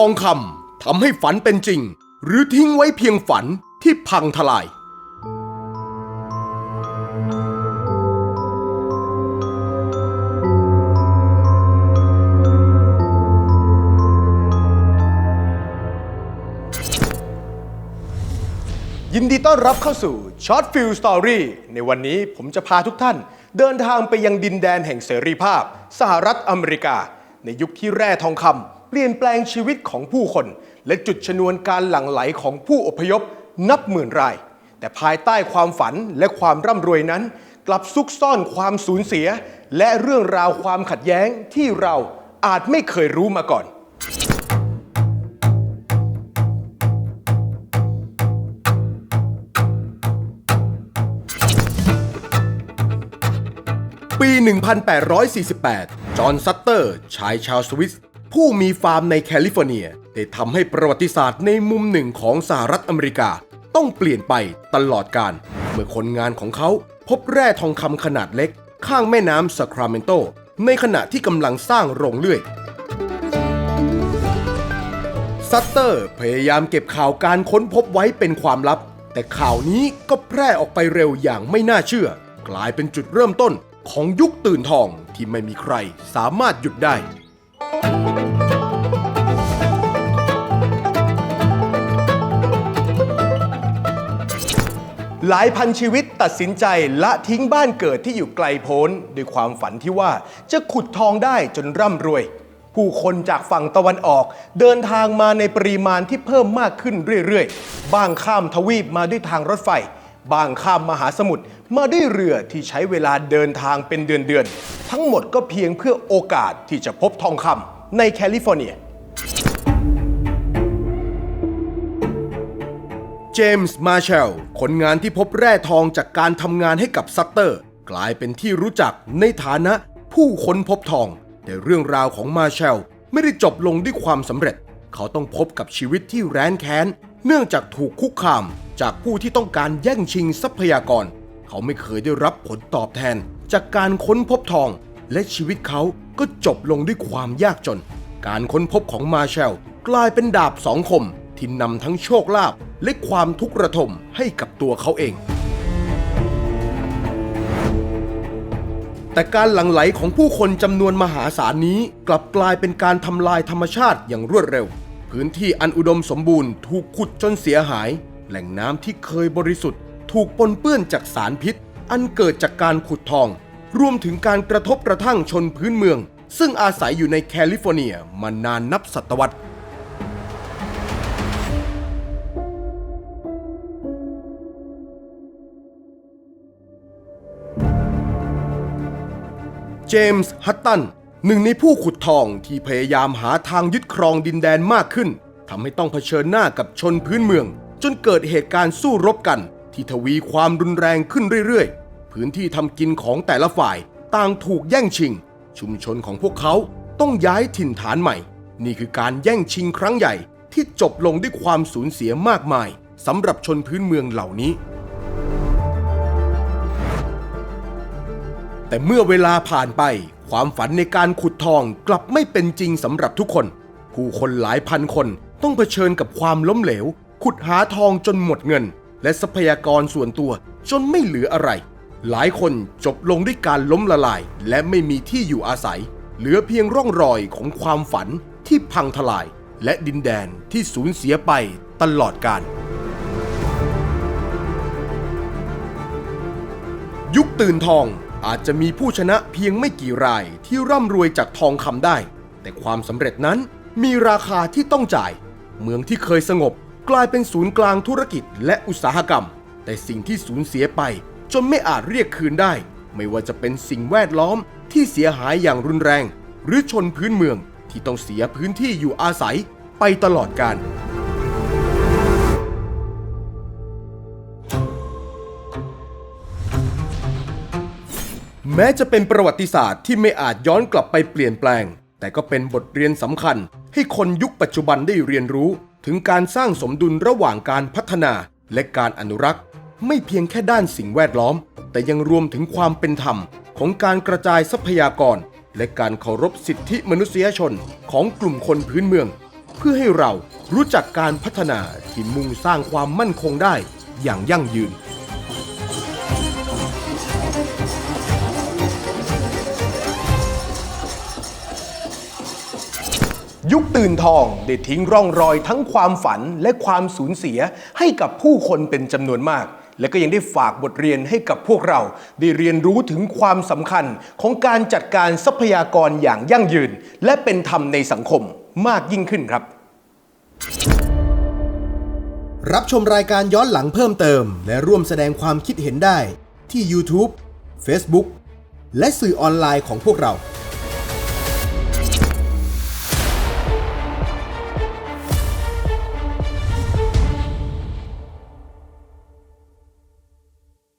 ทองคำทำให้ฝันเป็นจริง หรือทิ้งไว้เพียงฝันที่พังทลาย ยินดีต้อนรับเข้าสู่ Short f i l m Story ในวันนี้ผมจะพาทุกท่าน เดินทางไปยังดินแดนแห่งเสรีภาพ สหรัฐอเมริกา ในยุคที่แร่ทองคำ เปลี่ยนแปลงชีวิตของผู้คน และจุดชนวนการหลั่งไหลของผู้อพยพนับหมื่นราย แต่ภายใต้ความฝันและความร่ำรวยนั้น กลับซุกซ่อนความสูญเสีย และเรื่องราวความขัดแย้งที่เราอาจไม่เคยรู้มาก่อนปี 1848 จอห์นซัตเตอร์ ชายชาวสวิส ผู้มีฟาร์มในแคลิฟอร์เนีย ได้ทำให้ประวัติศาสตร์ในมุมหนึ่งของสหรัฐอเมริกา ต้องเปลี่ยนไปตลอดการ เมื่อคนงานของเขาพบแร่ทองคำขนาดเล็ก ข้างแม่น้ำซคราเมนโต ในขณะที่กำลังสร้างโรงเลื่อยซัตเตอร์พยายามเก็บข่าวการค้นพบไว้เป็นความลับ แต่ข่าวนี้ก็แพร่ออกไปเร็วอย่างไม่น่าเชื่อ กลายเป็นจุดเริ่มต้นของยุคตื่นทองที่ไม่มีใครสามารถหยุดได้ หลายพันชีวิตตัดสินใจละทิ้งบ้านเกิดที่อยู่ไกลโพ้นด้วยความฝันที่ว่าจะขุดทองได้จนร่ำรวย ผู้คนจากฝั่งตะวันออก เดินทางมาในปริมาณที่เพิ่มมากขึ้นเรื่อยๆบ้างข้ามทวีปมาด้วยทางรถไฟบ้างข้ามมหาสมุทรมาด้วยเรือที่ใช้เวลาเดินทางเป็นเดือนๆ ทั้งหมดก็เพียงเพื่อโอกาสที่จะพบทองคำในแคลิฟอร์เนีย เจมส์มาร์แชลคนงานที่พบแร่ทองจากการทำงานให้กับซัตเตอร์ กลายเป็นที่รู้จักในฐานะผู้ค้นพบทอง แต่เรื่องราวของมาร์แชลไม่ได้จบลงด้วยความสำเร็จ เขาต้องพบกับชีวิตที่แร้นแค้น เนื่องจากถูกคุกคาม จากผู้ที่ต้องการแย่งชิงทรัพยากร เขาไม่เคยได้รับผลตอบแทน จากการค้นพบทอง และชีวิตเขาก็จบลงด้วยความยากจน การค้นพบของมาร์แชลกลายเป็นดาบสองคมที่นำทั้งโชคลาภ และความทุกข์ระทมให้กับตัวเขาเอง แต่การหลั่งไหลของผู้คนจำนวนมหาศาลนี้กลับกลายเป็นการทำลายธรรมชาติอย่างรวดเร็ว พื้นที่อันอุดมสมบูรณ์ถูกขุดจนเสียหาย แหล่งน้ำที่เคยบริสุทธิ์ ถูกปนเปื้อนจากสารพิษ อันเกิดจากการขุดทอง รวมถึงการกระทบกระทั่งชนพื้นเมือง ซึ่งอาศัยอยู่ในแคลิฟอร์เนียมานานนับศตวรรษ เจมส์ฮัตตัน หนึ่งในผู้ขุดทองที่พยายามหาทางยึดครองดินแดนมากขึ้นทำให้ต้องเผชิญหน้ากับชนพื้นเมือง จนเกิดเหตุการณ์สู้รบกัน ที่ทวีความรุนแรงขึ้นเรื่อยๆ พื้นที่ทำกินของแต่ละฝ่ายต่างถูกแย่งชิง ชุมชนของพวกเขาต้องย้ายถิ่นฐานใหม่ นี่คือการแย่งชิงครั้งใหญ่ที่จบลงด้วยความสูญเสียมากมายสำหรับชนพื้นเมืองเหล่านี้ แต่เมื่อเวลาผ่านไป ความฝันในการขุดทองกลับไม่เป็นจริงสำหรับทุกคน ผู้คนหลายพันคนต้องเผชิญกับความล้มเหลว ขุดหาทองจนหมดเงิน และทรัพยากรส่วนตัวจนไม่เหลืออะไร หลายคนจบลงด้วยการล้มละลาย และไม่มีที่อยู่อาศัย เหลือเพียงร่องรอยของความฝันที่พังทลาย และดินแดนที่สูญเสียไปตลอดกาลยุคตื่นทอง อาจจะมีผู้ชนะเพียงไม่กี่รายที่ร่ำรวยจากทองคำได้ แต่ความสำเร็จนั้นมีราคาที่ต้องจ่าย เมืองที่เคยสงบกลายเป็นศูนย์กลางธุรกิจและอุตสาหกรรม แต่สิ่งที่สูญเสียไปจนไม่อาจเรียกคืนได้ ไม่ว่าจะเป็นสิ่งแวดล้อมที่เสียหายอย่างรุนแรง หรือชนพื้นเมืองที่ต้องเสียพื้นที่อยู่อาศัยไปตลอดกาล แม้จะเป็นประวัติศาสตร์ที่ไม่อาจย้อนกลับไปเปลี่ยนแปลง แต่ก็เป็นบทเรียนสำคัญ ให้คนยุคปัจจุบันได้เรียนรู้ ถึงการสร้างสมดุลระหว่างการพัฒนาและการอนุรักษ์ ไม่เพียงแค่ด้านสิ่งแวดล้อม แต่ยังรวมถึงความเป็นธรรม ของการกระจายทรัพยากร และการเคารพสิทธิมนุษยชนของกลุ่มคนพื้นเมือง เพื่อให้เรารู้จักการพัฒนาที่มุ่งสร้างความมั่นคงได้อย่างยั่งยืน ยุคตื่นทองได้ทิ้งร่องรอยทั้งความฝันและความสูญเสียให้กับผู้คนเป็นจำนวนมาก และก็ยังได้ฝากบทเรียนให้กับพวกเรา ได้เรียนรู้ถึงความสำคัญของการจัดการทรัพยากรอย่างยั่งยืน และเป็นธรรมในสังคมมากยิ่งขึ้นครับ รับชมรายการย้อนหลังเพิ่มเติม และร่วมแสดงความคิดเห็นได้ที่ YouTube Facebook และสื่อออนไลน์ของพวกเรา